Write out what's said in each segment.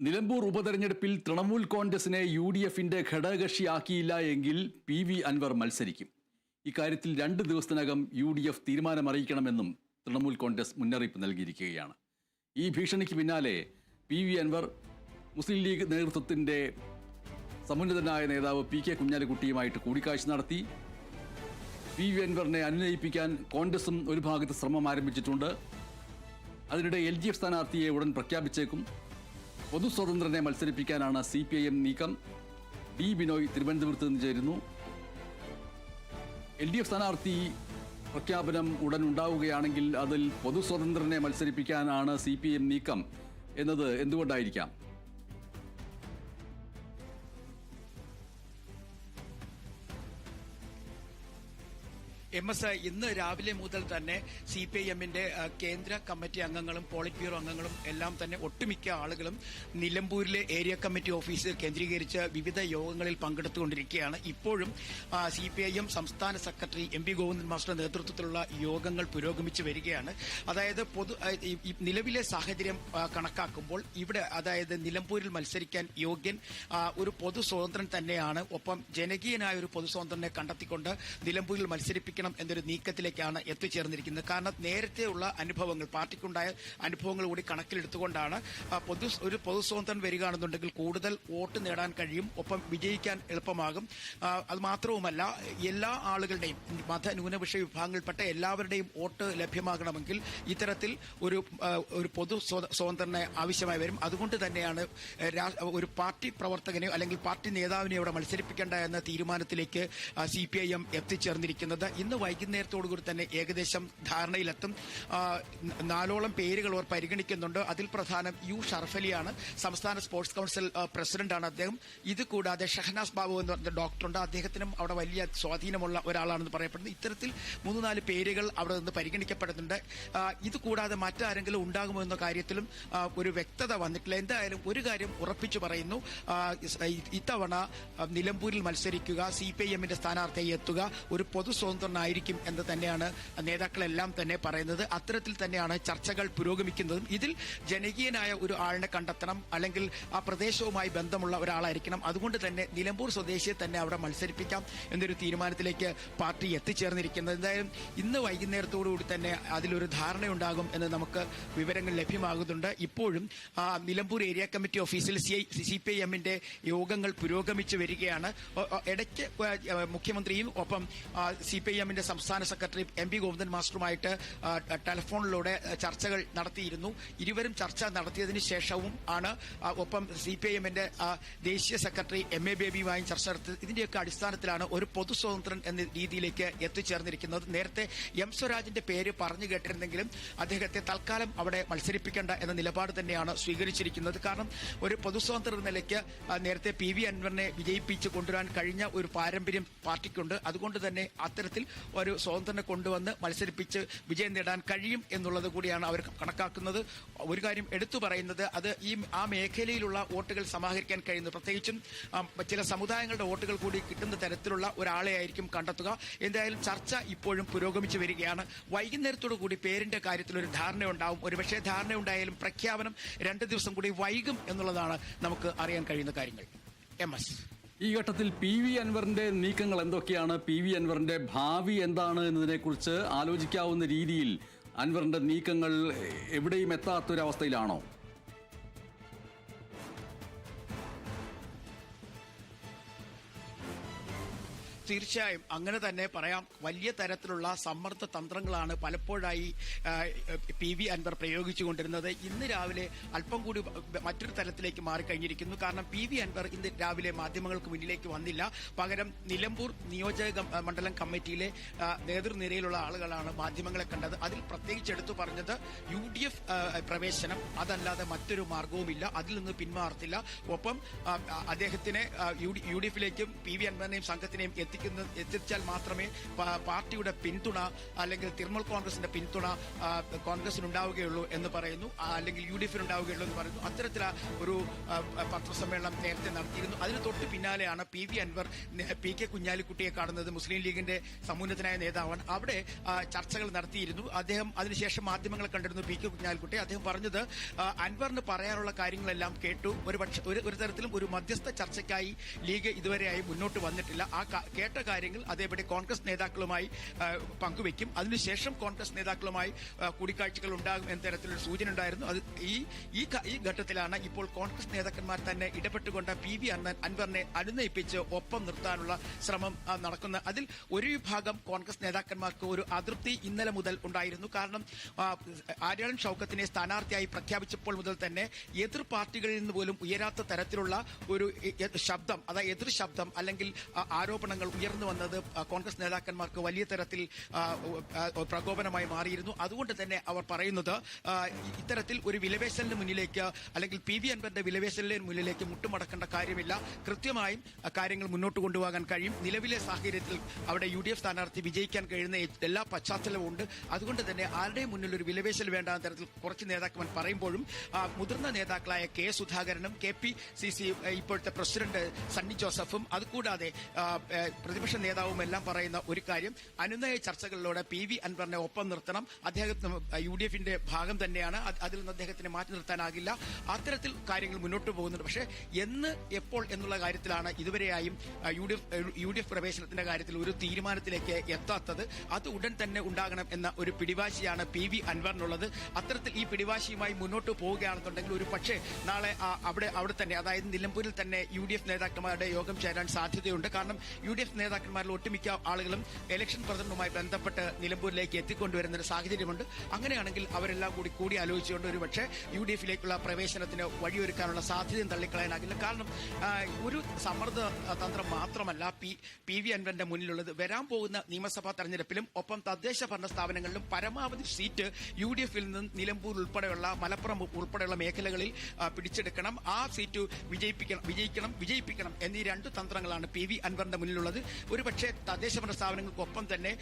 നിലമ്പൂർ ഉപതെരഞ്ഞെടുപ്പിൽ തൃണമൂൽ കോൺഗ്രസിനെ U D എഫിന്റെ ഘടകകക്ഷിയാക്കിയില്ല എങ്കിൽ പി വി അൻവർ മത്സരിക്കും. ഇക്കാര്യത്തിൽ രണ്ട് ദിവസത്തിനകം യു ഡി എഫ് തീരുമാനമറിയിക്കണമെന്നും തൃണമൂൽ കോൺഗ്രസ് മുന്നറിയിപ്പ് നൽകിയിരിക്കുകയാണ്. ഈ ഭീഷണിക്ക് പിന്നാലെ പി വി അൻവർ മുസ്ലിം ലീഗ് നേതൃത്വത്തിന്റെ സമുന്നതനായ നേതാവ് പി കെ കുഞ്ഞാലിക്കുട്ടിയുമായിട്ട് കൂടിക്കാഴ്ച നടത്തി. പി വി അൻവറിനെ അനുനയിപ്പിക്കാൻ കോൺഗ്രസും ഒരു ഭാഗത്ത് ശ്രമം ആരംഭിച്ചിട്ടുണ്ട്. അതിനിടെ എൽ ഡി എഫ് സ്ഥാനാർത്ഥിയെ ഉടൻ പ്രഖ്യാപിച്ചേക്കും. പൊതു സ്വതന്ത്രനെ മത്സരിപ്പിക്കാനാണ് സി പി ഐ എം നീക്കം. ഡി ബിനോയ് തിരുവനന്തപുരത്ത് നിന്ന് ചേരുന്നു. എൽ ഡി എഫ് സ്ഥാനാർത്ഥി പ്രഖ്യാപനം ഉടൻ ഉണ്ടാവുകയാണെങ്കിൽ അതിൽ പൊതുസ്വതന്ത്രനെ മത്സരിപ്പിക്കാനാണ് സി പി എം നീക്കം എന്നത് എന്തുകൊണ്ടായിരിക്കാം? എം എസ് ഇന്ന് രാവിലെ മുതൽ തന്നെ സി പി ഐ എമ്മിന്റെ കേന്ദ്ര കമ്മിറ്റി അംഗങ്ങളും പോളിറ്റ് ബ്യൂറോ അംഗങ്ങളും എല്ലാം തന്നെ ഒട്ടുമിക്ക ആളുകളും നിലമ്പൂരിലെ ഏരിയ കമ്മിറ്റി ഓഫീസ് കേന്ദ്രീകരിച്ച് വിവിധ യോഗങ്ങളിൽ പങ്കെടുത്തുകൊണ്ടിരിക്കുകയാണ്. ഇപ്പോഴും സി പി ഐ എം സംസ്ഥാന secretary M P Govindan master നേതൃത്വത്തിലുള്ള യോഗങ്ങൾ പുരോഗമിച്ചു വരികയാണ്. അതായത് പൊതു നിലവിലെ സാഹചര്യം കണക്കാക്കുമ്പോൾ ഇവിടെ അതായത് നിലമ്പൂരിൽ മത്സരിക്കാൻ യോഗ്യൻ ഒരു പൊതു സ്വതന്ത്രൻ തന്നെയാണ്. ഒപ്പം ജനകീയനായ ഒരു പൊതു സ്വതന്ത്രനെ കണ്ടെത്തിക്കൊണ്ട് നിലമ്പൂരിൽ മത്സരിപ്പിക്കണം എന്നൊരു നീക്കത്തിലേക്കാണ് എത്തിച്ചേർന്നിരിക്കുന്നത്. കാരണം നേരത്തെയുള്ള അനുഭവങ്ങൾ പാർട്ടിക്കുണ്ടായ അനുഭവങ്ങൾ കൂടി കണക്കിലെടുത്തുകൊണ്ടാണ് പൊതു ഒരു പൊതു സ്വതന്ത്രൻ വരികയാണെന്നുണ്ടെങ്കിൽ കൂടുതൽ വോട്ട് നേടാൻ കഴിയും ഒപ്പം വിജയിക്കാൻ എളുപ്പമാകും. അത് മാത്രവുമല്ല എല്ലാ ആളുകളുടെയും മത ന്യൂനപക്ഷ വിഭാഗങ്ങളിൽപ്പെട്ട എല്ലാവരുടെയും വോട്ട് ലഭ്യമാകണമെങ്കിൽ ഇത്തരത്തിൽ ഒരു ഒരു പൊതു സ്വത- സ്വതന്ത്രനെ ആവശ്യമായി വരും. അതുകൊണ്ട് തന്നെയാണ് ഒരു പാർട്ടി പ്രവർത്തകനെയോ അല്ലെങ്കിൽ പാർട്ടി നേതാവിനെയോ ഇവിടെ മത്സരിപ്പിക്കേണ്ട എന്ന തീരുമാനത്തിലേക്ക് സി പി ഐ എം എത്തിച്ചേർന്നിരിക്കുന്നത്. ഇന്ന് വൈകുന്നേരത്തോടുകൂടി തന്നെ ഏകദേശം ധാരണയിലെത്തും. നാലോളം പേരുകൾ അവർ പരിഗണിക്കുന്നുണ്ട്. അതിൽ പ്രധാനം യു ഷർഫലിയാണ് സംസ്ഥാന സ്പോർട്സ് കൌൺസിൽ പ്രസിഡന്റാണ് അദ്ദേഹം. ഇത് കൂടാതെ ഷഹനാസ് ബാബു എന്ന് പറഞ്ഞ ഡോക്ടറുണ്ട്. അദ്ദേഹത്തിനും അവിടെ വലിയ സ്വാധീനമുള്ള ഒരാളാണെന്ന് പറയപ്പെടുന്നു. ഇത്തരത്തിൽ മൂന്ന് നാല് പേരുകൾ അവിടെ നിന്ന് പരിഗണിക്കപ്പെടുന്നുണ്ട്. ഇത് കൂടാതെ മറ്റാരെങ്കിലും ഉണ്ടാകുമോ എന്ന കാര്യത്തിലും ഒരു വ്യക്തത വന്നിട്ടില്ല. എന്തായാലും ഒരു കാര്യം ഉറപ്പിച്ചു പറയുന്നു. ഇത്തവണ നിലമ്പൂരിൽ മത്സരിക്കുക സി പി ഐ എമ്മിന്റെ സ്ഥാനാർത്ഥിയായി എത്തുക ഒരു പൊതു സ്വതന്ത്രനായിരിക്കും എന്ന് തന്നെയാണ് നേതാക്കളെല്ലാം തന്നെ പറയുന്നത്. അത്തരത്തിൽ തന്നെയാണ് ചർച്ചകൾ പുരോഗമിക്കുന്നതും. ഇതിൽ ജനകീയനായ ഒരു ആളിനെ കണ്ടെത്തണം അല്ലെങ്കിൽ ആ പ്രദേശവുമായി ബന്ധമുള്ള ഒരാളായിരിക്കണം. അതുകൊണ്ട് തന്നെ നിലമ്പൂർ സ്വദേശിയെ തന്നെ അവിടെ മത്സരിപ്പിക്കാം എന്നൊരു തീരുമാനത്തിലേക്ക് പാർട്ടി എത്തിച്ചേർന്നിരിക്കുന്നത്. എന്തായാലും ഇന്ന് വൈകുന്നേരത്തോടുകൂടി തന്നെ അതിലൊരു ധാരണയുണ്ടാകും എന്ന് നമുക്ക് വിവരങ്ങൾ ലഭ്യമാകുന്നുണ്ട്. ഇപ്പോഴും ആ, നിലമ്പൂർ ഏരിയ കമ്മിറ്റി ഓഫീസിൽ സി സി പി ഐ എമ്മിന്റെ യോഗങ്ങൾ പുരോഗമിച്ചു വരികയാണ്. ഇടയ്ക്ക് മുഖ്യമന്ത്രിയും ഒപ്പം സി പി ഐ എമ്മിന്റെ സംസ്ഥാന സെക്രട്ടറി എം പി ഗോവിന്ദൻ മാസ്റ്ററുമായിട്ട് ടെലിഫോണിലൂടെ ചർച്ചകൾ നടത്തിയിരുന്നു. ഇരുവരും ചർച്ച നടത്തിയതിനു ശേഷവും ആണ് ഒപ്പം സി പി ഐ എമ്മിന്റെ ദേശീയ സെക്രട്ടറി എം എ ബേബിയുമായും ചർച്ച നടത്തിയത്. ഇതിന്റെയൊക്കെ അടിസ്ഥാനത്തിലാണ് ഒരു പൊതു സ്വതന്ത്രൻ എന്ന രീതിയിലേക്ക് എത്തിച്ചേർന്നിരിക്കുന്നത്. നേരത്തെ എം സ്വരാജിന്റെ പേര് പറഞ്ഞു കേട്ടിരുന്നെങ്കിലും അദ്ദേഹത്തെ തൽക്കാലം അവിടെ മത്സരിപ്പിക്കേണ്ട എന്ന നിലപാട് തന്നെയാണ് സ്വീകരിച്ചിരിക്കുന്നത്. കാരണം ഒരു പൊതു സ്വതന്ത്ര നിലയ്ക്ക് നേരത്തെ പി വി അൻവറിനെ വിജയിപ്പിച്ച് കൊണ്ടുവരാൻ കഴിഞ്ഞ ഒരു പാരമ്പര്യം പാർട്ടിക്കുണ്ട്. അതുകൊണ്ട് തന്നെ അത്തരത്തിൽ ഒരു സ്വതന്ത്രനെ കൊണ്ടുവന്ന് മത്സരിപ്പിച്ച് വിജയം നേടാൻ കഴിയും എന്നുള്ളത് കൂടിയാണ് അവർ കണക്കാക്കുന്നത്. ഒരു കാര്യം എടുത്തു പറയുന്നത് അത് ഈ ആ മേഖലയിലുള്ള വോട്ടുകൾ സമാഹരിക്കാൻ കഴിയുന്നു. പ്രത്യേകിച്ചും ചില സമുദായങ്ങളുടെ വോട്ടുകൾ കൂടി കിട്ടുന്ന തരത്തിലുള്ള ഒരാളെ ആയിരിക്കും കണ്ടെത്തുക. എന്തായാലും ചർച്ച ഇപ്പോഴും പുരോഗമിച്ചു വരികയാണ്. വൈകുന്നേരത്തോടു കൂടി പേരിന്റെ കാര്യത്തിൽ ഒരു ധാരണ ഉണ്ടാവും ഒരുപക്ഷെ ധാരണ ഉണ്ടായാലും പ്രഖ്യാപനം രണ്ട് ദിവസം കൂടി വൈകും എന്നുള്ളതാണ് നമുക്ക് അറിയാൻ കഴിയുന്ന കാര്യങ്ങൾ. M S. ഈ ഘട്ടത്തിൽ പി വി അൻവറിന്റെ നീക്കങ്ങൾ എന്തൊക്കെയാണ്? പി വി അൻവറിന്റെ ഭാവി എന്താണ് എന്നതിനെക്കുറിച്ച് ആലോചിക്കാവുന്ന രീതിയിൽ അൻവറിന്റെ നീക്കങ്ങൾ എവിടെയും എത്താത്തൊരവസ്ഥയിലാണോ? തീർച്ചയായും അങ്ങനെ തന്നെ പറയാം. വലിയ തരത്തിലുള്ള സമ്മർദ്ദ തന്ത്രങ്ങളാണ് പലപ്പോഴായി പി വി അൻവർ പ്രയോഗിച്ചുകൊണ്ടിരുന്നത്. ഇന്ന് രാവിലെ അല്പം കൂടി മറ്റൊരു തലത്തിലേക്ക് മാറിക്കഴിഞ്ഞിരിക്കുന്നു. കാരണം പി വി അൻവർ ഇന്ന് രാവിലെ മാധ്യമങ്ങൾക്ക് മുന്നിലേക്ക് വന്നില്ല. പകരം നിലമ്പൂർ നിയോജക മണ്ഡലം കമ്മിറ്റിയിലെ നേതൃനിരയിലുള്ള ആളുകളാണ് മാധ്യമങ്ങളെ കണ്ടത്. അതിൽ പ്രത്യേകിച്ച് എടുത്തു പറഞ്ഞത് യു ഡി എഫ് പ്രവേശനം. അതല്ലാതെ മറ്റൊരു മാർഗവുമില്ല അതിൽ നിന്ന് പിന്മാറത്തില്ല. ഒപ്പം അദ്ദേഹത്തിനെ യു ഡി എഫിലേക്കും പി വി അൻവറിനെയും സംഘത്തിനെയും എത്തിക്കുന്ന എത്തിച്ചാൽ മാത്രമേ പാർട്ടിയുടെ പിന്തുണ അല്ലെങ്കിൽ തൃണമൂൽ കോൺഗ്രസിന്റെ പിന്തുണ കോൺഗ്രസിന് ഉണ്ടാവുകയുള്ളൂ എന്ന് പറയുന്നു. അല്ലെങ്കിൽ യു ഡി എഫിന് ഉണ്ടാവുകയുള്ളൂ എന്ന് പറയുന്നു. അത്തരത്തില ഒരു പത്രസമ്മേളനം നേരത്തെ നടത്തിയിരുന്നു. അതിന് തൊട്ട് പിന്നാലെയാണ് P V Anvar P K കുഞ്ഞാലിക്കുട്ടിയെ കാണുന്നത് മുസ്ലിം ലീഗിന്റെ സമുന്നതനായ നേതാവാണ്. അവിടെ ചർച്ചകൾ നടത്തിയിരുന്നു. അദ്ദേഹം അതിനുശേഷം മാധ്യമങ്ങളെ കണ്ടിരുന്നു പി കെ കുഞ്ഞാലിക്കുട്ടി. അദ്ദേഹം പറഞ്ഞത് അൻവറിന് പറയാനുള്ള കാര്യങ്ങളെല്ലാം കേട്ടു. ഒരു പക്ഷേ ഒരു തരത്തിലും ഒരു മധ്യസ്ഥ ചർച്ചയ്ക്കായി ലീഗ് ഇതുവരെയായി മുന്നോട്ട് വന്നിട്ടില്ല. ആ കേട്ട കാര്യങ്ങൾ അതേപടി കോൺഗ്രസ് നേതാക്കളുമായി പങ്കുവെക്കും അതിനുശേഷം കോൺഗ്രസ് നേതാക്കളുമായി കൂടിക്കാഴ്ചകൾ ഉണ്ടാകും എന്ന തരത്തിലൊരു സൂചന ഉണ്ടായിരുന്നു. അത് ഈ ഈ ഘട്ടത്തിലാണ് ഇപ്പോൾ കോൺഗ്രസ് നേതാക്കന്മാർ തന്നെ ഇടപെട്ടുകൊണ്ട് പി വി അണ്ണൻ അൻവറിനെ അനുനയിപ്പിച്ച് ഒപ്പം നിർത്താനുള്ള ശ്രമം നടക്കുന്ന അതിൽ ഒരു വിഭാഗം കോൺഗ്രസ് നേതാക്കന്മാർക്ക് ഒരു അതൃപ്തി ഇന്നലെ മുതൽ ഉണ്ടായിരുന്നു. കാരണം ആര്യാളൻ ഷൌക്കത്തിനെ സ്ഥാനാർത്ഥിയായി പ്രഖ്യാപിച്ചപ്പോൾ മുതൽ തന്നെ എതിർ പാർട്ടികളിൽ നിന്ന് പോലും ഉയരാത്ത തരത്തിലുള്ള ഒരു ശബ്ദം അതായത് എതിർ ശബ്ദം അല്ലെങ്കിൽ ആരോപണങ്ങൾ ഉയർന്നു വന്നത് കോൺഗ്രസ് നേതാക്കന്മാർക്ക് വലിയ തരത്തിൽ പ്രകോപനമായി മാറിയിരുന്നു. അതുകൊണ്ട് തന്നെ അവർ പറയുന്നത് ഇത്തരത്തിൽ ഒരു വിലപേശലിന് മുന്നിലേക്ക് അല്ലെങ്കിൽ പി വി അൻവറിന്റെ വിലപേശലിന് മുന്നിലേക്ക് മുട്ടുമടക്കേണ്ട കാര്യമില്ല. കൃത്യമായും കാര്യങ്ങൾ മുന്നോട്ട് കൊണ്ടുപോകാൻ കഴിയും. നിലവിലെ സാഹചര്യത്തിൽ അവിടെ യു ഡി എഫ് സ്ഥാനാർത്ഥി വിജയിക്കാൻ കഴിയുന്ന എല്ലാ പശ്ചാത്തലവും ഉണ്ട്. അതുകൊണ്ട് തന്നെ ആരുടെയും മുന്നിൽ ഒരു വിലപേശൽ വേണ്ട തരത്തിൽ കുറച്ച് നേതാക്കന്മാർ പറയുമ്പോഴും മുതിർന്ന നേതാക്കളായ കെ സുധാകരനും കെ പി സി സി ഇപ്പോഴത്തെ പ്രസിഡന്റ് സണ്ണി ജോസഫും അതുകൂടാതെ പ്രതിപക്ഷ നേതാവും എല്ലാം പറയുന്ന ഒരു കാര്യം അനുനയ ചർച്ചകളിലൂടെ പി വി അൻവറിനെ ഒപ്പം നിർത്തണം. അദ്ദേഹത്തിന് യു ഡി എഫിന്റെ ഭാഗം തന്നെയാണ്. അതിൽ നിന്ന് അദ്ദേഹത്തിനെ മാറ്റി നിർത്താനാകില്ല. അത്തരത്തിൽ കാര്യങ്ങൾ മുന്നോട്ട് പോകുന്നുണ്ട്. പക്ഷേ എന്ന് എപ്പോൾ എന്നുള്ള കാര്യത്തിലാണ് ഇതുവരെയായും U D F U D F പ്രവേശനത്തിന്റെ കാര്യത്തിൽ ഒരു തീരുമാനത്തിലേക്ക് എത്താത്തത്. അത് ഉടൻ തന്നെ ഉണ്ടാകണം എന്ന ഒരു പിടിവാശിയാണ് പി വി അൻവറിനുള്ളത്. അത്തരത്തിൽ ഈ പിടിവാശിയുമായി മുന്നോട്ട് പോവുകയാണെന്നുണ്ടെങ്കിൽ ഒരു പക്ഷേ നാളെ അവിടെ അവിടെ തന്നെ അതായത് നിലമ്പൂരിൽ തന്നെ യു ഡി എഫ് നേതാക്കന്മാരുടെ യോഗം ചേരാൻ സാധ്യതയുണ്ട്. കാരണം യു ഡി എഫ് നേതാക്കന്മാരിൽ ഒട്ടുമിക്ക ആളുകളും ഇലക്ഷൻ പ്രചരണവുമായി ബന്ധപ്പെട്ട് നിലമ്പൂരിലേക്ക് എത്തിക്കൊണ്ടുവരുന്ന ഒരു സാഹചര്യമുണ്ട്. അങ്ങനെയാണെങ്കിൽ അവരെല്ലാം കൂടി കൂടി ആലോചിച്ചുകൊണ്ട് ഒരു പക്ഷേ യു ഡി എഫിലേക്കുള്ള പ്രവേശനത്തിന് വഴിയൊരുക്കാനുള്ള സാധ്യതയും തള്ളിക്കളയാനാകില്ല. കാരണം ഒരു സമ്മർദ്ദ തന്ത്രം മാത്രമല്ല പി പി വി അൻവറിന്റെ മുന്നിലുള്ളത്. വരാൻ പോകുന്ന നിയമസഭാ തെരഞ്ഞെടുപ്പിലും ഒപ്പം തദ്ദേശ ഭരണ സ്ഥാപനങ്ങളിലും പരമാവധി സീറ്റ് യു ഡി എഫിൽ നിന്ന് നിലമ്പൂർ ഉൾപ്പെടെയുള്ള മലപ്പുറം ഉൾപ്പെടെയുള്ള മേഖലകളിൽ പിടിച്ചെടുക്കണം. ആ സീറ്റ് വിജയിപ്പിക്കണം വിജയിക്കണം വിജയിപ്പിക്കണം എന്നീ രണ്ട് തന്ത്രങ്ങളാണ് പി വി അൻവറിന്റെ മുന്നിലുള്ളത്. ഒരുപക്ഷെ തദ്ദേശ ഭരണ സ്ഥാപനങ്ങൾക്കൊപ്പം തന്നെ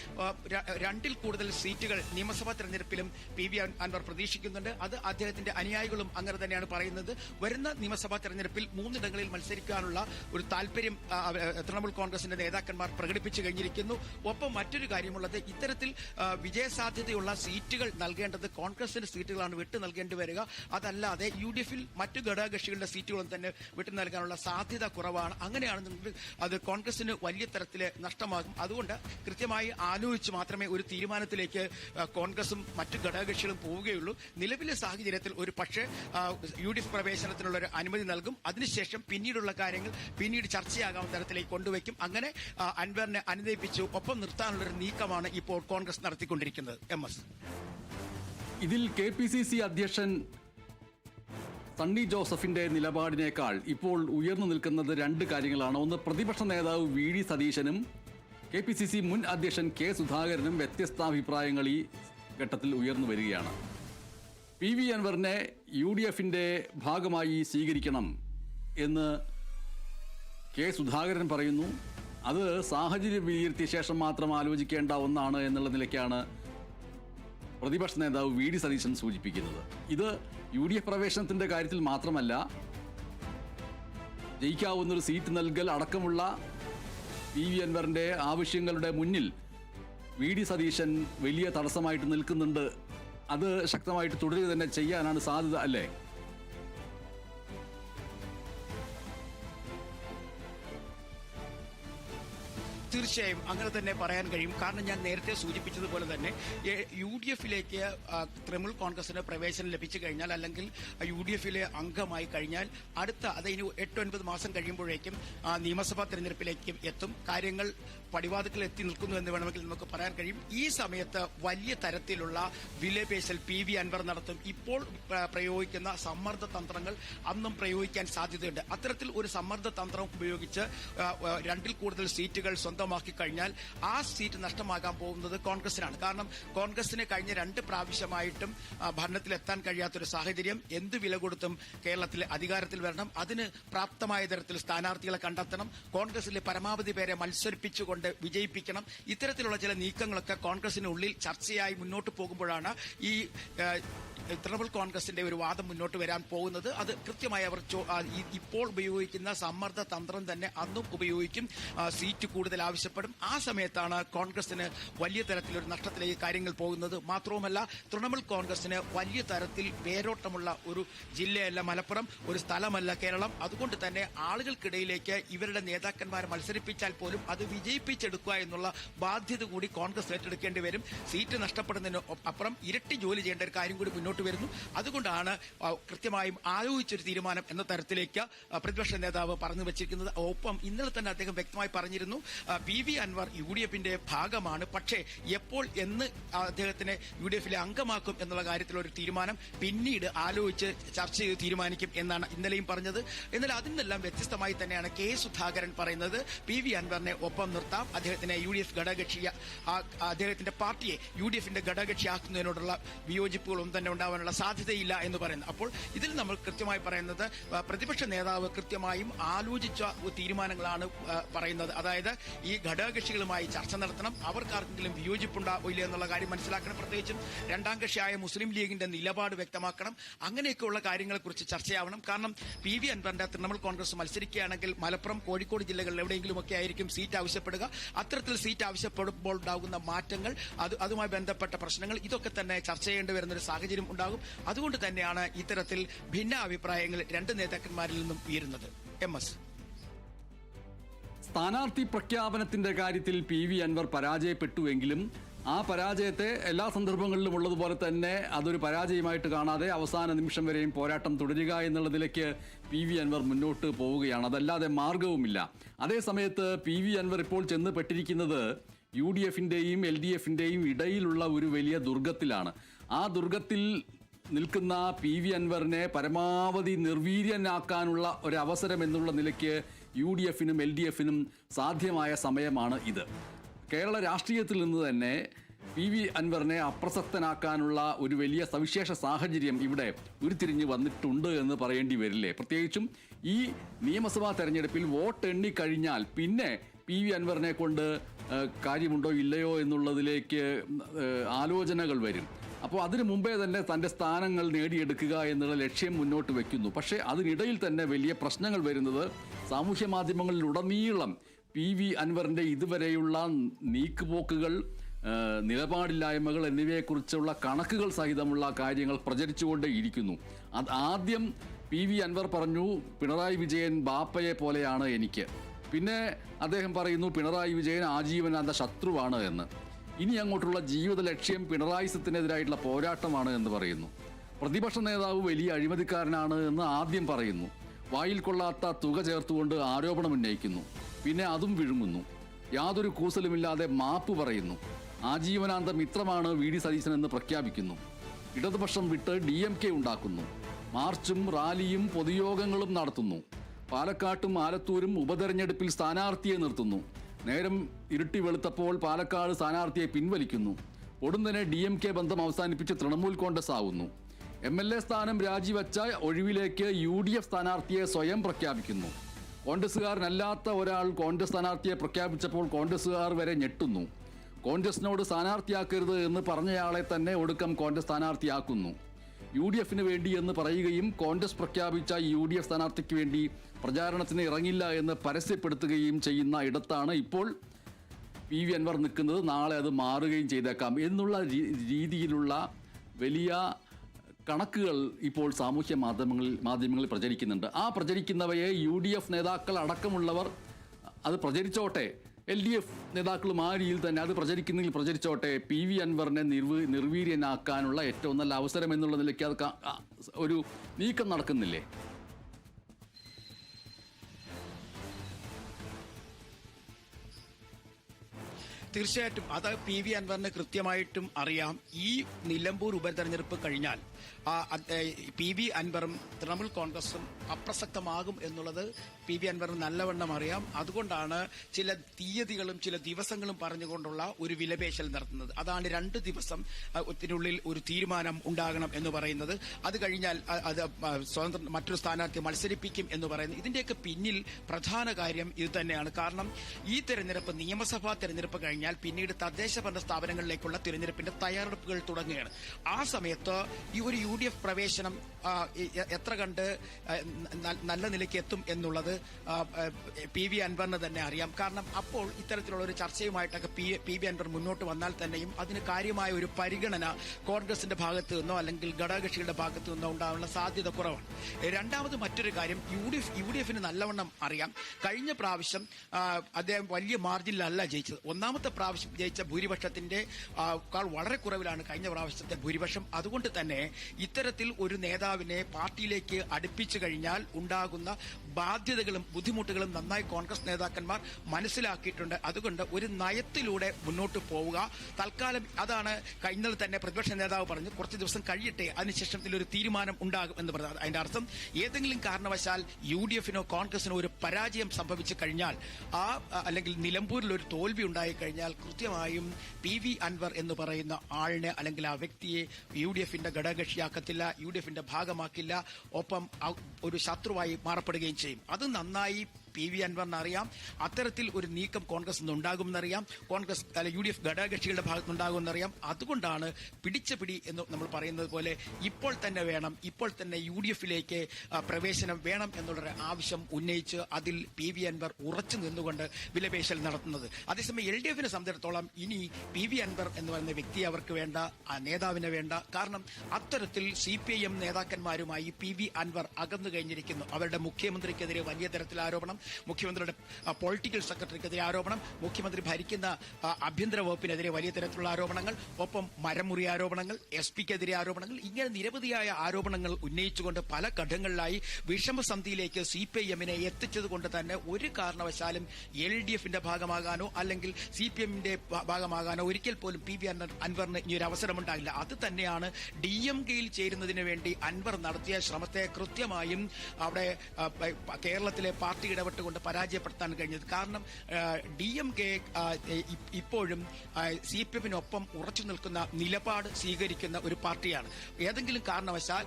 രണ്ടിൽ കൂടുതൽ സീറ്റുകൾ നിയമസഭാ തെരഞ്ഞെടുപ്പിലും പി വി അൻവർ പ്രതീക്ഷിക്കുന്നുണ്ട്. അത് അദ്ദേഹത്തിന്റെ അനുയായികളും അങ്ങനെ തന്നെയാണ് പറയുന്നത്. വരുന്ന നിയമസഭാ തെരഞ്ഞെടുപ്പിൽ മൂന്നിടങ്ങളിൽ മത്സരിക്കാനുള്ള ഒരു താല്പര്യം തൃണമൂൽ കോൺഗ്രസിന്റെ നേതാക്കന്മാർ പ്രകടിപ്പിച്ചു കഴിഞ്ഞിരിക്കുന്നു. ഒപ്പം മറ്റൊരു കാര്യമുള്ളത് ഇത്തരത്തിൽ വിജയസാധ്യതയുള്ള സീറ്റുകൾ നൽകേണ്ടത് കോൺഗ്രസിന്റെ സീറ്റുകളാണ് വിട്ടു നൽകേണ്ടി വരിക. അതല്ലാതെ യു ഡി എഫിൽ മറ്റു ഘടകകക്ഷികളുടെ സീറ്റുകളും തന്നെ വിട്ടു നൽകാനുള്ള സാധ്യത കുറവാണ്. അങ്ങനെയാണെന്നുണ്ടെങ്കിൽ അത് കോൺഗ്രസിന് വലിയ തരത്തിൽ നഷ്ടമാകും. അതുകൊണ്ട് കൃത്യമായി ആലോചിച്ച് മാത്രമേ ഒരു തീരുമാനത്തിലേക്ക് കോൺഗ്രസും മറ്റു ഘടകകക്ഷികളും പോവുകയുള്ളൂ. നിലവിലെ സാഹചര്യത്തിൽ ഒരു പക്ഷേ യു ഡി എഫ് പ്രവേശനത്തിനുള്ള ഒരു അനുമതി നൽകും. അതിനുശേഷം പിന്നീടുള്ള കാര്യങ്ങൾ പിന്നീട് ചർച്ചയാകാവുന്ന തരത്തിലേക്ക് കൊണ്ടുവയ്ക്കും. അങ്ങനെ അൻവറിനെ അനുനയിപ്പിച്ചു. ഒപ്പം നിർത്താനുള്ള ഒരു നീക്കമാണ് ഇപ്പോൾ കോൺഗ്രസ് നടത്തിക്കൊണ്ടിരിക്കുന്നത്. M S. ഇതിൽ കെ പി സി സി അധ്യക്ഷൻ സണ്ണി ജോസഫിന്റെ നിലപാടിനേക്കാൾ ഇപ്പോൾ ഉയർന്നു നിൽക്കുന്നത് രണ്ട് കാര്യങ്ങളാണ്. ഒന്ന് പ്രതിപക്ഷ നേതാവ് വി ഡി സതീശനും കെ പി സി സി മുൻ അധ്യക്ഷൻ കെ സുധാകരനും വ്യത്യസ്താഭിപ്രായങ്ങൾ ഈ ഘട്ടത്തിൽ ഉയർന്നു വരികയാണ്. പി വി അൻവറിനെ യു ഡി എഫിന്റെ ഭാഗമായി സ്വീകരിക്കണം എന്ന് കെ സുധാകരൻ പറയുന്നു. അത് സാഹചര്യം വിലയിരുത്തിയ ശേഷം മാത്രം ആലോചിക്കേണ്ട ഒന്നാണ് എന്നുള്ള നിലയ്ക്കാണ് പ്രതിപക്ഷ നേതാവ് വി ഡി സതീശൻ സൂചിപ്പിക്കുന്നത്. ഇത് യു ഡി എഫ് പ്രവേശനത്തിന്റെ കാര്യത്തിൽ മാത്രമല്ല ജയിക്കാവുന്നൊരു സീറ്റ് നൽകൽ അടക്കമുള്ള പി വി അൻവറിന്റെ ആവശ്യങ്ങളുടെ മുന്നിൽ വി ഡി സതീശൻ വലിയ തടസ്സമായിട്ട് നിൽക്കുന്നുണ്ട്. അത് ശക്തമായിട്ട് തുടരുക തന്നെ ചെയ്യാനാണ് സാധ്യത അല്ലേ? തീർച്ചയായും അങ്ങനെ തന്നെ പറയാൻ കഴിയും. കാരണം ഞാൻ നേരത്തെ സൂചിപ്പിച്ചതുപോലെ തന്നെ യു ഡി എഫിലേക്ക് തൃണമൂൽ കോൺഗ്രസിന് പ്രവേശനം ലഭിച്ചു കഴിഞ്ഞാൽ അല്ലെങ്കിൽ യു ഡി എഫിലെ അംഗമായി കഴിഞ്ഞാൽ അടുത്ത അത് ഇനി എട്ട് മാസം കഴിയുമ്പോഴേക്കും നിയമസഭാ തെരഞ്ഞെടുപ്പിലേക്കും എത്തും. കാര്യങ്ങൾ പടിവാതിക്കൽ എത്തി നിൽക്കുന്നു എന്ന് വേണമെങ്കിൽ നമുക്ക് പറയാൻ കഴിയും. ഈ സമയത്ത് വലിയ തരത്തിലുള്ള വിലപേശൽ പി വി അൻവർ നടത്തും. ഇപ്പോൾ പ്ര- പ്രയോഗിക്കുന്ന സമ്മർദ്ദ തന്ത്രങ്ങൾ അന്നും പ്രയോഗിക്കാൻ സാധ്യതയുണ്ട്. അത്തരത്തിൽ ഒരു സമ്മർദ്ദ തന്ത്രം ഉപയോഗിച്ച് രണ്ടിൽ കൂടുതൽ സീറ്റുകൾ സ്വന്തമാക്കി കഴിഞ്ഞാൽ ആ സീറ്റ് നഷ്ടമാകാൻ പോകുന്നത് കോൺഗ്രസിനാണ്. കാരണം കോൺഗ്രസിന് കഴിഞ്ഞ രണ്ട് പ്രാവശ്യമായിട്ടും ഭരണത്തിലെത്താൻ കഴിയാത്തൊരു സാഹചര്യം എന്ത് വില കൊടുത്തും കേരളത്തിൽ അധികാരത്തിൽ വരണം. അതിന് പ്രാപ്തമായ തരത്തിൽ സ്ഥാനാർത്ഥികളെ കണ്ടെത്തണം. കോൺഗ്രസിലെ പരമാവധി പേരെ മത്സരിപ്പിച്ചുകൊണ്ട് വിജയിപ്പിക്കണം. ഇത്തരത്തിലുള്ള ചില നീക്കങ്ങളൊക്കെ കോൺഗ്രസിനുള്ളിൽ ചർച്ചയായി മുന്നോട്ട് പോകുമ്പോഴാണ് ഈ തൃണമൂൽ കോൺഗ്രസിന്റെ ഒരു വാദം മുന്നോട്ട് വരാൻ പോകുന്നത്. അത് കൃത്യമായി അവർ ഇപ്പോൾ ഉപയോഗിക്കുന്ന സമ്മർദ്ദ തന്ത്രം തന്നെ അന്നും ഉപയോഗിക്കും. സീറ്റ് കൂടുതൽ ആവശ്യപ്പെടും. ആ സമയത്താണ് കോൺഗ്രസിന് വലിയ തരത്തിലൊരു നഷ്ടത്തിലേക്ക് കാര്യങ്ങൾ പോകുന്നത്. മാത്രവുമല്ല തൃണമൂൽ കോൺഗ്രസിന് വലിയ തരത്തിൽ വേരോട്ടമുള്ള ഒരു ജില്ലയല്ല മലപ്പുറം ഒരു സ്ഥലമല്ല കേരളം. അതുകൊണ്ട് തന്നെ ആളുകൾക്കിടയിലേക്ക് ഇവരുടെ നേതാക്കന്മാരെ മത്സരിപ്പിച്ചാൽ പോലും അത് വിജയിപ്പിച്ചെടുക്കുക എന്നുള്ള ബാധ്യത കൂടി കോൺഗ്രസ് ഏറ്റെടുക്കേണ്ടി വരും. സീറ്റ് നഷ്ടപ്പെടുന്നതിന് അപ്പുറം ഇരട്ടി ജോലി ചെയ്യേണ്ട ഒരു കാര്യം കൂടി മുന്നോട്ട് വരുന്നു. അതുകൊണ്ടാണ് കൃത്യമായും ആലോചിച്ചൊരു തീരുമാനം എന്ന തരത്തിലേക്ക് പ്രതിപക്ഷ നേതാവ് പറഞ്ഞു വെച്ചിരിക്കുന്നത്. ഒപ്പം ഇന്നലെ തന്നെ അദ്ദേഹം വ്യക്തമായി പറഞ്ഞിരുന്നു P V Anvar U D എഫിന്റെ ഭാഗമാണ്. പക്ഷേ എപ്പോൾ എന്ന് അദ്ദേഹത്തിനെ യു ഡി എഫിലെ അംഗമാക്കും എന്നുള്ള കാര്യത്തിൽ ഒരു തീരുമാനം പിന്നീട് ആലോചിച്ച് ചർച്ച ചെയ്ത് തീരുമാനിക്കും എന്നാണ് ഇന്നലെയും പറഞ്ഞത്. എന്നാൽ അതിൽ നിന്നെല്ലാം വ്യത്യസ്തമായി തന്നെയാണ് കെ സുധാകരൻ പറയുന്നത്. പി വി അൻവറിനെ ഒപ്പം നിർത്താം. അദ്ദേഹത്തിനെ യു ഡി എഫ് ഘടകകക്ഷി അദ്ദേഹത്തിന്റെ പാർട്ടിയെ യു ഡി എഫിന്റെ ഘടകകക്ഷിയാക്കുന്നതിനോടുള്ള വിയോജിപ്പുകളൊന്നും തന്നെ ഉണ്ടാവാനുള്ള സാധ്യതയില്ല എന്ന് പറയുന്നത്. അപ്പോൾ ഇതിൽ നമ്മൾ കൃത്യമായി പറയുന്നത് പ്രതിപക്ഷ നേതാവ് കൃത്യമായും ആലോചിച്ച തീരുമാനങ്ങളാണ് പറയുന്നത്. അതായത് ഈ ഘടകകക്ഷികളുമായി ചർച്ച നടത്തണം അവർക്കാർക്കെങ്കിലും വിയോജിപ്പുണ്ടാവില്ല എന്നുള്ള കാര്യം മനസ്സിലാക്കണം. പ്രത്യേകിച്ചും രണ്ടാം കക്ഷിയായ മുസ്ലിം ലീഗിന്റെ നിലപാട് വ്യക്തമാക്കണം. അങ്ങനെയൊക്കെയുള്ള കാര്യങ്ങളെക്കുറിച്ച് ചർച്ചയാവണം. കാരണം പി വി അൻവറിന്റെ തൃണമൂൽ കോൺഗ്രസ് മത്സരിക്കുകയാണെങ്കിൽ മലപ്പുറം കോഴിക്കോട് ജില്ലകളിൽ എവിടെയെങ്കിലുമൊക്കെ ആയിരിക്കും സീറ്റ് ആവശ്യപ്പെടുക. അത്തരത്തിൽ സീറ്റ് ആവശ്യപ്പെടുമ്പോൾ ഉണ്ടാകുന്ന മാറ്റങ്ങൾ അത് അതുമായി ബന്ധപ്പെട്ട പ്രശ്നങ്ങൾ ഇതൊക്കെ തന്നെ ചർച്ച ചെയ്യേണ്ടി വരുന്ന ഒരു സാഹചര്യം ഉണ്ടാകും. അതുകൊണ്ട് തന്നെയാണ് ഇത്തരത്തിൽ ഭിന്ന അഭിപ്രായങ്ങൾ രണ്ട് നേതാക്കന്മാരിൽ നിന്നും ഉയരുന്നത്. M S. സ്ഥാനാർത്ഥി പ്രഖ്യാപനത്തിന്റെ കാര്യത്തിൽ പി വി അൻവർ പരാജയപ്പെട്ടുവെങ്കിലും ആ പരാജയത്തെ എല്ലാ സന്ദർഭങ്ങളിലും ഉള്ളതുപോലെ തന്നെ അതൊരു പരാജയമായിട്ട് കാണാതെ അവസാന നിമിഷം വരെയും പോരാട്ടം തുടരുക എന്നുള്ളതിലേക്ക് പി വി അൻവർ മുന്നോട്ട് പോവുകയാണ്. അതല്ലാതെ മാർഗവുമില്ല. അതേസമയത്ത് പി വി അൻവർ ഇപ്പോൾ ചെന്ന് പെട്ടിരിക്കുന്നത് യു ഡി എഫിന്റെയും എൽ ഡി എഫിന്റെയും ഇടയിലുള്ള ഒരു വലിയ ദുർഗത്തിലാണ്. ആ ദുർഗത്തിൽ നിൽക്കുന്ന പി വി അൻവറിനെ പരമാവധി നിർവീര്യനാക്കാനുള്ള ഒരവസരം എന്നുള്ള നിലയ്ക്ക് യു ഡി എഫിനും എൽ ഡി എഫിനും സാധ്യമായ സമയമാണ് ഇത്. കേരള രാഷ്ട്രീയത്തിൽ നിന്ന് തന്നെ പി വി അൻവറിനെ അപ്രസക്തനാക്കാനുള്ള ഒരു വലിയ സവിശേഷ സാഹചര്യം ഇവിടെ ഉരുത്തിരിഞ്ഞ് വന്നിട്ടുണ്ട് എന്ന് പറയേണ്ടി വരില്ലേ? പ്രത്യേകിച്ചും ഈ നിയമസഭാ തെരഞ്ഞെടുപ്പിൽ വോട്ട് എണ്ണിക്കഴിഞ്ഞാൽ പിന്നെ പി വി അൻവറിനെ കൊണ്ട് കാര്യമുണ്ടോ ഇല്ലയോ എന്നുള്ളതിലേക്ക് ആലോചനകൾ വരും. അപ്പോൾ അതിനു മുമ്പേ തന്നെ തന്റെ സ്ഥാനങ്ങൾ നേടിയെടുക്കുക എന്നുള്ള ലക്ഷ്യം മുന്നോട്ട് വെക്കുന്നു പക്ഷേ അതിനിടയിൽ തന്നെ വലിയ പ്രശ്നങ്ങൾ വരുന്നത് സാമൂഹ്യ മാധ്യമങ്ങളിലുടനീളം പി വി അൻവറിന്റെ ഇതുവരെയുള്ള നീക്കുപോക്കുകൾ നിലപാടില്ലായ്മകൾ എന്നിവയെക്കുറിച്ചുള്ള കണക്കുകൾ സഹിതമുള്ള കാര്യങ്ങൾ പ്രചരിച്ചുകൊണ്ടേയിരിക്കുന്നു അത് ആദ്യം പി വി അൻവർ പറഞ്ഞു പിണറായി വിജയൻ ബാപ്പയെ പോലെയാണ് എനിക്ക്. പിന്നെ അദ്ദേഹം പറയുന്നു പിണറായി വിജയൻ ആജീവനാന്ത ശത്രുവാണ് എന്ന്. ഇനി അങ്ങോട്ടുള്ള ജീവിത ലക്ഷ്യം പിണറായിസത്തിനെതിരായിട്ടുള്ള പോരാട്ടമാണ് എന്ന് പറയുന്നു. പ്രതിപക്ഷ നേതാവ് വലിയ അഴിമതിക്കാരനാണ് എന്ന് ആദ്യം പറയുന്നു. വായിൽ കൊള്ളാത്ത തുക ചേർത്തുകൊണ്ട് ആരോപണം ഉന്നയിക്കുന്നു. പിന്നെ അതും വിഴുങ്ങുന്നു. യാതൊരു കൂസലുമില്ലാതെ മാപ്പ് പറയുന്നു. ആജീവനാന്ത മിത്രമാണ് വി ഡി സതീശൻ എന്ന് പ്രഖ്യാപിക്കുന്നു. ഇടതുപക്ഷം വിട്ട് ഡി എം കെ ഉണ്ടാക്കുന്നു. മാർച്ചും റാലിയും പൊതുയോഗങ്ങളും നടത്തുന്നു. പാലക്കാട്ടും ആലത്തൂരും ഉപതെരഞ്ഞെടുപ്പിൽ സ്ഥാനാർത്ഥിയെ നിർത്തുന്നു. നേരം ഇരുട്ടി വെളുത്തപ്പോൾ പാലക്കാട് സ്ഥാനാർത്ഥിയെ പിൻവലിക്കുന്നു. ഉടൻ ഡി എം കെ ബന്ധം അവസാനിപ്പിച്ച് തൃണമൂൽ കോൺഗ്രസ് ആവുന്നു എം എൽ എ സ്ഥാനം രാജിവെച്ച ഒഴിവിലേക്ക് യു ഡി എഫ് സ്ഥാനാർത്ഥിയെ സ്വയം പ്രഖ്യാപിക്കുന്നു. കോൺഗ്രസ്സുകാരനല്ലാത്ത ഒരാൾ കോൺഗ്രസ് സ്ഥാനാർത്ഥിയെ പ്രഖ്യാപിച്ചപ്പോൾ കോൺഗ്രസ്സുകാർ വരെ ഞെട്ടുന്നു. കോൺഗ്രസിനോട് സ്ഥാനാർത്ഥിയാക്കരുത് എന്ന് പറഞ്ഞയാളെ തന്നെ ഒടുക്കം കോൺഗ്രസ് സ്ഥാനാർത്ഥിയാക്കുന്നു. യു ഡി എഫിന് വേണ്ടി എന്ന് പറയുകയും കോൺഗ്രസ് പ്രഖ്യാപിച്ച യു ഡി എഫ് സ്ഥാനാർത്ഥിക്ക് വേണ്ടി പ്രചാരണത്തിന് ഇറങ്ങില്ല എന്ന് പരസ്യപ്പെടുത്തുകയും ചെയ്യുന്ന ഇടത്താണ് ഇപ്പോൾ പി വി അൻവർ നിൽക്കുന്നത്. നാളെ അത് മാറുകയും ചെയ്തേക്കാം എന്നുള്ള രീതിയിലുള്ള വലിയ കണക്കുകൾ ഇപ്പോൾ സാമൂഹ്യ മാധ്യമങ്ങളിൽ മാധ്യമങ്ങളിൽ പ്രചരിക്കുന്നുണ്ട്. ആ പ്രചരിക്കുന്നവയെ യു ഡി എഫ് നേതാക്കൾ അടക്കമുള്ളവർ അത് പ്രചരിച്ചോട്ടെ. എൽ ഡി എഫ് നേതാക്കളും ആ രീതിയിൽ തന്നെ അത് പ്രചരിക്കുന്നെങ്കിൽ പ്രചരിച്ചോട്ടെ. പി വി അൻവറിനെ നിർവ് നിർവീര്യനാക്കാനുള്ള ഏറ്റവും നല്ല അവസരം എന്നുള്ള നിലയ്ക്ക് അത് ഒരു നീക്കം നടക്കുന്നില്ലേ? തീർച്ചയായിട്ടും അത് പി വി അൻവറിന് കൃത്യമായിട്ടും അറിയാം. ഈ നിലമ്പൂർ ഉപതെരഞ്ഞെടുപ്പ് കഴിഞ്ഞാൽ പി വി അൻവറും തൃണമൂൽ കോൺഗ്രസും അപ്രസക്തമാകും എന്നുള്ളത് പി വി അൻവറിന് നല്ലവണ്ണം അറിയാം. അതുകൊണ്ടാണ് ചില തീയതികളും ചില ദിവസങ്ങളും പറഞ്ഞുകൊണ്ടുള്ള ഒരു വിലപേശൽ നടത്തുന്നത്. അതാണ് രണ്ട് ദിവസം ഒത്തിനുള്ളിൽ ത്തിനുള്ളിൽ ഒരു തീരുമാനം ഉണ്ടാകണം എന്ന് പറയുന്നത്. അത് കഴിഞ്ഞാൽ അത് സ്വതന്ത്ര മറ്റൊരു സ്ഥാനാർത്ഥി മത്സരിപ്പിക്കും എന്ന് പറയുന്നത്. ഇതിന്റെയൊക്കെ പിന്നിൽ പ്രധാന കാര്യം ഇത് തന്നെയാണ്. കാരണം ഈ തെരഞ്ഞെടുപ്പ് നിയമസഭാ തെരഞ്ഞെടുപ്പ് കഴിഞ്ഞാൽ പിന്നീട് തദ്ദേശ ഭരണ സ്ഥാപനങ്ങളിലേക്കുള്ള തിരഞ്ഞെടുപ്പിന്റെ തയ്യാറെടുപ്പുകൾ തുടങ്ങുകയാണ്. ആ സമയത്ത് ഈ ഒരു യു ഡി എഫ് പ്രവേശനം എത്ര കണ്ട് നല്ല നിലയ്ക്ക് എത്തും എന്നുള്ളത് പി വി അൻവറിന് തന്നെ അറിയാം. കാരണം അപ്പോൾ ഇത്തരത്തിലുള്ള ഒരു ചർച്ചയുമായിട്ടൊക്കെ പി വി അൻവർ മുന്നോട്ട് വന്നാൽ തന്നെയും അതിന് കാര്യമായ ഒരു പരിഗണന കോൺഗ്രസിന്റെ ഭാഗത്തു നിന്നോ അല്ലെങ്കിൽ ഘടകകക്ഷികളുടെ ഭാഗത്തു നിന്നോ ഉണ്ടാവാനുള്ള സാധ്യത കുറവാണ്. രണ്ടാമത് മറ്റൊരു കാര്യം U D F U D എഫിന് നല്ലവണ്ണം അറിയാം. കഴിഞ്ഞ പ്രാവശ്യം അദ്ദേഹം വലിയ മാർജിനിലല്ല ജയിച്ചത്. ഒന്നാമത്തെ പ്രാവശ്യം ജയിച്ച ഭൂരിപക്ഷത്തിന്റെ വളരെ കുറവിലാണ് കഴിഞ്ഞ പ്രാവശ്യത്തെ ഭൂരിപക്ഷം. അതുകൊണ്ട് തന്നെ ഇത്തരത്തിൽ ഒരു നേതാവിനെ പാർട്ടിയിലേക്ക് അടുപ്പിച്ചു കഴിഞ്ഞാൽ ഉണ്ടാകുന്ന ബാധ്യതകളും ബുദ്ധിമുട്ടുകളും നന്നായി കോൺഗ്രസ് നേതാക്കന്മാർ മനസ്സിലാക്കിയിട്ടുണ്ട്. അതുകൊണ്ട് ഒരു നയത്തിലൂടെ മുന്നോട്ട് പോവുക. തൽക്കാലം അതാണ് ഇന്നലെ തന്നെ പ്രതിപക്ഷ നേതാവ് പറഞ്ഞു കുറച്ച് ദിവസം കഴിയട്ടെ അതിനുശേഷം ഇതിലൊരു തീരുമാനം ഉണ്ടാകും എന്ന് പറഞ്ഞത്. അതിന്റെ അർത്ഥം ഏതെങ്കിലും കാരണവശാൽ യു ഡി എഫിനോ കോൺഗ്രസിനോ ഒരു പരാജയം സംഭവിച്ചു കഴിഞ്ഞാൽ ആ അല്ലെങ്കിൽ നിലമ്പൂരിൽ ഒരു തോൽവി ഉണ്ടായി കഴിഞ്ഞാൽ കൃത്യമായും പി വി അൻവർ എന്ന് പറയുന്ന ആളിനെ അല്ലെങ്കിൽ ആ വ്യക്തിയെ യു ഡി എഫിന്റെ ഘടകകക്ഷിയാക്കത്തില്ല യു ഡി എഫിന്റെ ഭാഗമാക്കില്ല ഒപ്പം ഒരു ശത്രുവായി മാറപ്പെടുകയും ചെയ്യും. അത് നന്നായി പി വി അൻവറിന് അറിയാം. അത്തരത്തിൽ ഒരു നീക്കം കോൺഗ്രസ് നിന്ന് ഉണ്ടാകുമെന്നറിയാം. കോൺഗ്രസ് അല്ല യു ഡി എഫ് ഘടകകക്ഷികളുടെ ഭാഗത്ത് ഉണ്ടാകുമെന്നറിയാം അതുകൊണ്ടാണ് പിടിച്ച പിടി എന്ന് നമ്മൾ പറയുന്നത് പോലെ ഇപ്പോൾ തന്നെ വേണം ഇപ്പോൾ തന്നെ യു ഡി എഫിലേക്ക് പ്രവേശനം വേണം എന്നുള്ളൊരു ആവശ്യം ഉന്നയിച്ച് അതിൽ പി വി അൻവർ ഉറച്ചു നിന്നുകൊണ്ട് വിലപേശൽ നടത്തുന്നത്. അതേസമയം എൽ ഡി എഫിനെ സംബന്ധിച്ചിടത്തോളം ഇനി പി വി അൻവർ എന്ന് പറയുന്ന വ്യക്തി അവർക്ക് വേണ്ട നേതാവിനെ വേണ്ട. കാരണം അത്തരത്തിൽ സി പി ഐ എം നേതാക്കന്മാരുമായി പി വി അൻവർ അകന്നു കഴിഞ്ഞിരിക്കുന്നു. അവരുടെ മുഖ്യമന്ത്രിക്കെതിരെ വലിയ തരത്തിൽ ആരോപണം മുഖ്യമന്ത്രിയുടെ പൊളിറ്റിക്കൽ സെക്രട്ടറിക്കെതിരെ ആരോപണം മുഖ്യമന്ത്രി ഭരിക്കുന്ന ആഭ്യന്തര വകുപ്പിനെതിരെ വലിയ തരത്തിലുള്ള ആരോപണങ്ങൾ ഒപ്പം മരമുറി ആരോപണങ്ങൾ എസ് പിക്കെതിരെ ആരോപണങ്ങൾ ഇങ്ങനെ നിരവധിയായ ആരോപണങ്ങൾ ഉന്നയിച്ചുകൊണ്ട് പല ഘട്ടങ്ങളിലായി വിഷമസന്ധിയിലേക്ക് സി പി ഐ എമ്മിനെ എത്തിച്ചതുകൊണ്ട് തന്നെ ഒരു കാരണവശാലും എൽ ഡി എഫിന്റെ ഭാഗമാകാനോ അല്ലെങ്കിൽ സി പി എമ്മിന്റെ ഭാഗമാകാനോ ഒരിക്കൽ പോലും പി വി അൻവറിന് ഇനി ഒരു അവസരമുണ്ടാകില്ല അത് തന്നെയാണ് ഡി എം കെയിൽ ചേരുന്നതിന് വേണ്ടി അൻവർ നടത്തിയ ശ്രമത്തെ കൃത്യമായും അവിടെ കേരളത്തിലെ പാർട്ടി ഇടപെട്ടുകൊണ്ട് പരാജയപ്പെടുത്താൻ കഴിഞ്ഞത്. കാരണം ഡി എം കെ ഇപ്പോഴും സി പി എമ്മിനൊപ്പം ഉറച്ചു നിൽക്കുന്ന നിലപാട് സ്വീകരിക്കുന്ന ഒരു പാർട്ടിയാണ്. ഏതെങ്കിലും കാരണവശാൽ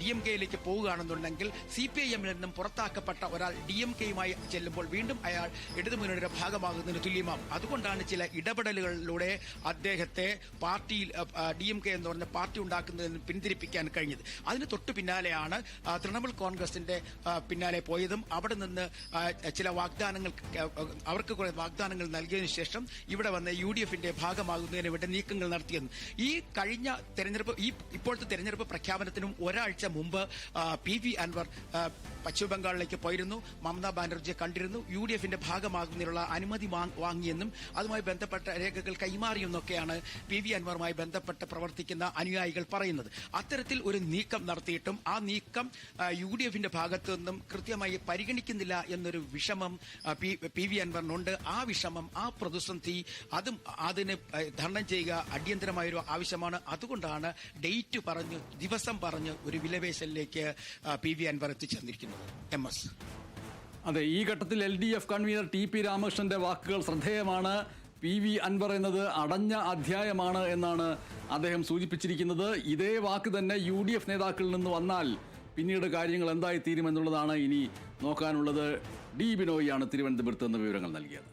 ഡി എം കെയിലേക്ക് പോവുകയാണെന്നുണ്ടെങ്കിൽ സി പി ഐ എമ്മിൽ നിന്നും പുറത്താക്കപ്പെട്ട ഒരാൾ ഡി എം കെയുമായി ചെല്ലുമ്പോൾ വീണ്ടും അയാൾ ഇടതുമുന്നണിയുടെ ഭാഗമാകുന്നതിന് തുല്യമാകും. അതുകൊണ്ടാണ് ചില ഇടപെടലുകളിലൂടെ അദ്ദേഹത്തെ പാർട്ടിയിൽ ഡി എം കെ എന്ന് പറഞ്ഞ പാർട്ടി ഉണ്ടാക്കുന്നതിന് പിന്തിരിപ്പിക്കാൻ കഴിഞ്ഞത്. അതിന് തൊട്ടു പിന്നാലെയാണ് തൃണമൂൽ കോൺഗ്രസിന്റെ പിന്നാലെ പോയതും അവിടെ നിന്ന് ആ, ചില വാഗ്ദാനങ്ങൾ അവർക്ക് കുറെ വാഗ്ദാനങ്ങൾ നൽകിയതിനു ശേഷം ഇവിടെ വന്ന് യു ഡി എഫിന്റെ ഭാഗമാകുന്നതിന് വേണ്ടി നീക്കങ്ങൾ നടത്തിയെന്ന്. ഈ കഴിഞ്ഞ തെരഞ്ഞെടുപ്പ് ഈ ഇപ്പോഴത്തെ തെരഞ്ഞെടുപ്പ് പ്രഖ്യാപനത്തിനും ഒരാഴ്ച മുമ്പ് പി വി അൻവർ പശ്ചിമബംഗാളിലേക്ക് പശ്ചിമ ബംഗാളിലേക്ക് പോയിരുന്നു. മമതാ ബാനർജിയെ കണ്ടിരുന്നു. യു ഡി എഫിന്റെ ഭാഗമാകുന്നതിനുള്ള അനുമതി വാങ്ങിയെന്നും അതുമായി ബന്ധപ്പെട്ട രേഖകൾ കൈമാറിയെന്നൊക്കെയാണ് പി വി അൻവറുമായി ബന്ധപ്പെട്ട് പ്രവർത്തിക്കുന്ന അനുയായികൾ പറയുന്നത്. അത്തരത്തിൽ ഒരു നീക്കം നടത്തിയിട്ടും ആ നീക്കം യു ഡി എഫിന്റെ ഭാഗത്തു നിന്നും കൃത്യമായി പരിഗണിക്കുന്നില്ല എന്നൊരു വിഷമം പി വി അൻവറിനുണ്ട്. ആ വിഷമം ആ പ്രതിസന്ധി അതും അതിന് ധർണം തരണം ചെയ്യുക അടിയന്തരമായൊരു ആവശ്യമാണ്. അതുകൊണ്ടാണ് ഡേറ്റ് പറഞ്ഞ് ദിവസം പറഞ്ഞ് ഒരു വിലപേശലിലേക്ക് P V Anvar എത്തിച്ചേർന്നിരിക്കുന്നത്. M S. അതെ ഈ ഘട്ടത്തിൽ L D F convener T P രാമകൃഷ്ണന്റെ വാക്കുകൾ ശ്രദ്ധേയമാണ്. പി വി അൻവർ എന്നത് അടഞ്ഞ അധ്യായമാണ് എന്നാണ് അദ്ദേഹം സൂചിപ്പിച്ചിരിക്കുന്നത്. ഇതേ വാക്ക് തന്നെ യു ഡി എഫ് നേതാക്കളിൽ നിന്ന് വന്നാൽ പിന്നീട് കാര്യങ്ങൾ എന്തായി തീരുമെന്നുള്ളതാണ് ഇനി നോക്കാനുള്ളത്. ഡി ബിനോയിയാണ് തിരുവനന്തപുരത്ത് നിന്ന് വിവരങ്ങൾ നൽകിയത്.